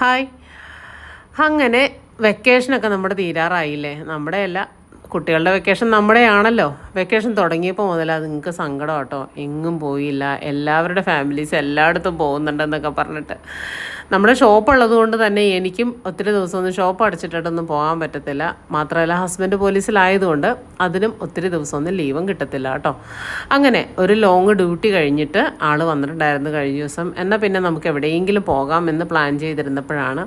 Hi. അങ്ങനെ വെക്കേഷനൊക്കെ നമ്മുടെ തീരാറായില്ലേ? നമ്മുടെ അല്ല കുട്ടികളുടെ വെക്കേഷൻ നമ്മുടെയാണല്ലോ. വെക്കേഷൻ തുടങ്ങിയപ്പോൾ മുതൽ അത് നിങ്ങൾക്ക് സങ്കടം കേട്ടോ എങ്ങും പോയില്ല. എല്ലാവരുടെ ഫാമിലീസ് എല്ലായിടത്തും പോകുന്നുണ്ടെന്നൊക്കെ പറഞ്ഞിട്ട്. നമ്മുടെ ഷോപ്പ് ഉള്ളത് കൊണ്ട് തന്നെ എനിക്കും ഒത്തിരി ദിവസമൊന്നും ഷോപ്പ് അടച്ചിട്ടിട്ടൊന്നും പോകാൻ പറ്റത്തില്ല. മാത്രമല്ല ഹസ്ബൻഡ് പോലീസിലായതുകൊണ്ട് അതിനും ഒത്തിരി ദിവസമൊന്നും ലീവും കിട്ടത്തില്ല കേട്ടോ. അങ്ങനെ ഒരു ലോങ് ഡ്യൂട്ടി കഴിഞ്ഞിട്ട് ആൾ വന്നിട്ടുണ്ടായിരുന്നു കഴിഞ്ഞ ദിവസം. എന്നാൽ പിന്നെ നമുക്ക് എവിടെയെങ്കിലും പോകാമെന്ന് പ്ലാൻ ചെയ്തിരുന്നപ്പോഴാണ്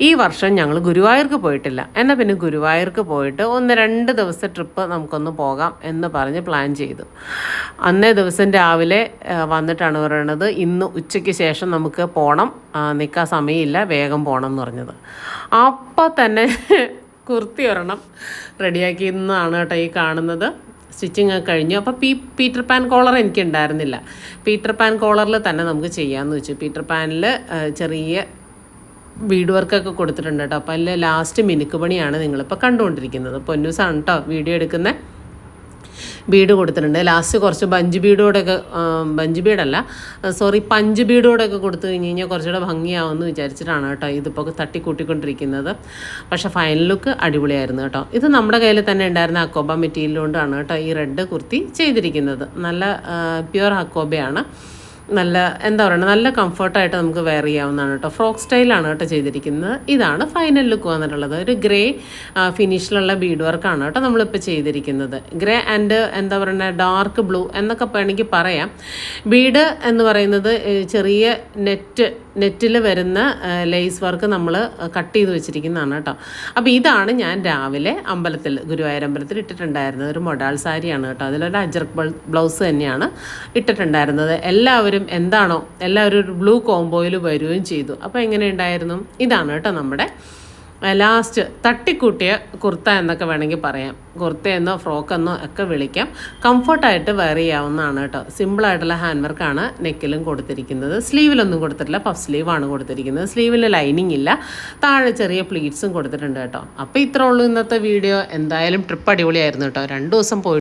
ഈ വർഷം ഞങ്ങൾ ഗുരുവായൂർക്ക് പോയിട്ടില്ല. എന്നാൽ പിന്നെ ഗുരുവായൂർക്ക് പോയിട്ട് ഒന്ന് രണ്ട് ദിവസം ട്രിപ്പ് നമുക്കൊന്ന് പോകാം എന്ന് പറഞ്ഞ് പ്ലാൻ ചെയ്തു. അന്നേ ദിവസം രാവിലെ വന്നിട്ടാണ് പറയണത് ഇന്ന് ഉച്ചയ്ക്ക് ശേഷം നമുക്ക് പോകണം നിൽക്കാൻ സമയമില്ല വേഗം പോകണം എന്ന് പറഞ്ഞത്. അപ്പോൾ തന്നെ കുർത്തി ഒരെണ്ണം റെഡിയാക്കിയെന്നാണ് കേട്ടോ ഈ കാണുന്നത്. സ്റ്റിച്ചിങ് ഒക്കെ കഴിഞ്ഞു. അപ്പോൾ പീ പീറ്റർ പാൻ കോളർ എനിക്ക് ഉണ്ടായിരുന്നില്ല പീറ്റർ പാൻ കോളറിൽ തന്നെ നമുക്ക് ചെയ്യാമെന്ന് വെച്ചു. പീറ്റർ പാനിൽ ചെറിയ ബീഡ് വർക്കൊക്കെ കൊടുത്തിട്ടുണ്ട് കേട്ടോ. അപ്പോൾ അതിൽ ലാസ്റ്റ് മിനുക്ക് പണിയാണ് നിങ്ങളിപ്പോൾ കണ്ടുകൊണ്ടിരിക്കുന്നത്. പൊന്നൂസാണ് കേട്ടോ വീഡിയോ എടുക്കുന്നത് ബീഡ് കൊടുത്തിട്ടുണ്ട്. ലാസ്റ്റ് കുറച്ച് ബഞ്ച് ബീഡോടൊക്കെ ബഞ്ച് ബീഡല്ല സോറി പഞ്ച് ബീഡോടൊക്കെ കൊടുത്തു കഴിഞ്ഞ് കഴിഞ്ഞാൽ കുറച്ചുകൂടെ ഭംഗിയാവുമെന്ന് വിചാരിച്ചിട്ടാണ് കേട്ടോ ഇതിപ്പോൾ തട്ടിക്കൂട്ടിക്കൊണ്ടിരിക്കുന്നത്. പക്ഷേ ഫൈനൽ ലുക്ക് അടിപൊളിയായിരുന്നു കേട്ടോ. ഇത് നമ്മുടെ കയ്യിൽ തന്നെ ഉണ്ടായിരുന്ന അക്കോബ മെറ്റീരിയൽ കൊണ്ടാണ് കേട്ടോ ഈ റെഡ് കുർത്തി ചെയ്തിരിക്കുന്നത്. നല്ല പ്യുവർ അക്കോബയാണ്. നല്ല എന്താ പറയുക നല്ല കംഫർട്ടായിട്ട് നമുക്ക് വെയർ ചെയ്യാവുന്നതാണ് കേട്ടോ. ഫ്രോക്ക് സ്റ്റൈലാണ് കേട്ടോ ചെയ്തിരിക്കുന്നത്. ഇതാണ് ഫൈനൽ ലുക്ക് വന്നിട്ടുള്ളത്. ഒരു ഗ്രേ ഫിനിഷിലുള്ള ബീഡ് വർക്കാണ് കേട്ടോ നമ്മളിപ്പോൾ ചെയ്തിരിക്കുന്നത്. ഗ്രേ ആൻഡ് എന്താ പറയുക ഡാർക്ക് ബ്ലൂ എന്നൊക്കെ വേണമെങ്കിൽ പറയാം. ബീഡ് എന്ന് പറയുന്നത് ചെറിയ നെറ്റ് നെറ്റിൽ വരുന്ന ലേസ് വർക്ക് നമ്മൾ കട്ട് ചെയ്ത് വെച്ചിരിക്കുന്നതാണ് കേട്ടോ. അപ്പോൾ ഇതാണ് ഞാൻ രാവിലെ അമ്പലത്തിൽ ഗുരുവായൂർ അമ്പലത്തിൽ ഇട്ടിട്ടുണ്ടായിരുന്നത്. ഒരു മൊഡാൾ സാരിയാണ് കേട്ടോ. അതിലൊരു അജർക്ക് ബ്ലൗസ് തന്നെയാണ് ഇട്ടിട്ടുണ്ടായിരുന്നത്. എല്ലാവരും എന്താണോ എല്ലാവരും ഒരു ബ്ലൂ കോംബോയിൽ വരികയും ചെയ്തു. അപ്പോൾ എങ്ങനെ ഉണ്ടായിരുന്നു? ഇതാണ് കേട്ടോ നമ്മുടെ ലാസ്റ്റ് തട്ടിക്കൂട്ടിയ കുർത്ത എന്നൊക്കെ വേണമെങ്കിൽ പറയാം. കുർത്തയെന്നോ ഫ്രോക്കെന്നോ ഒക്കെ വിളിക്കാം. കംഫർട്ടായിട്ട് വെയർ ചെയ്യാവുന്നതാണ് കേട്ടോ. സിമ്പിളായിട്ടുള്ള ഹാൻഡ് വർക്കാണ് നെക്കിലും കൊടുത്തിരിക്കുന്നത്. സ്ലീവിലൊന്നും കൊടുത്തിട്ടില്ല പഫ് സ്ലീവാണ് കൊടുത്തിരിക്കുന്നത്. സ്ലീവിൽ ലൈനിങ് ഇല്ല. താഴെ ചെറിയ പ്ലീറ്റ്സും കൊടുത്തിട്ടുണ്ട് കേട്ടോ. അപ്പോൾ ഇത്രേ ഉള്ളൂ ഇന്നത്തെ വീഡിയോ എന്തായാലും ട്രിപ്പ് അടിപൊളിയായിരുന്നു കേട്ടോ. രണ്ട് ദിവസം പോയി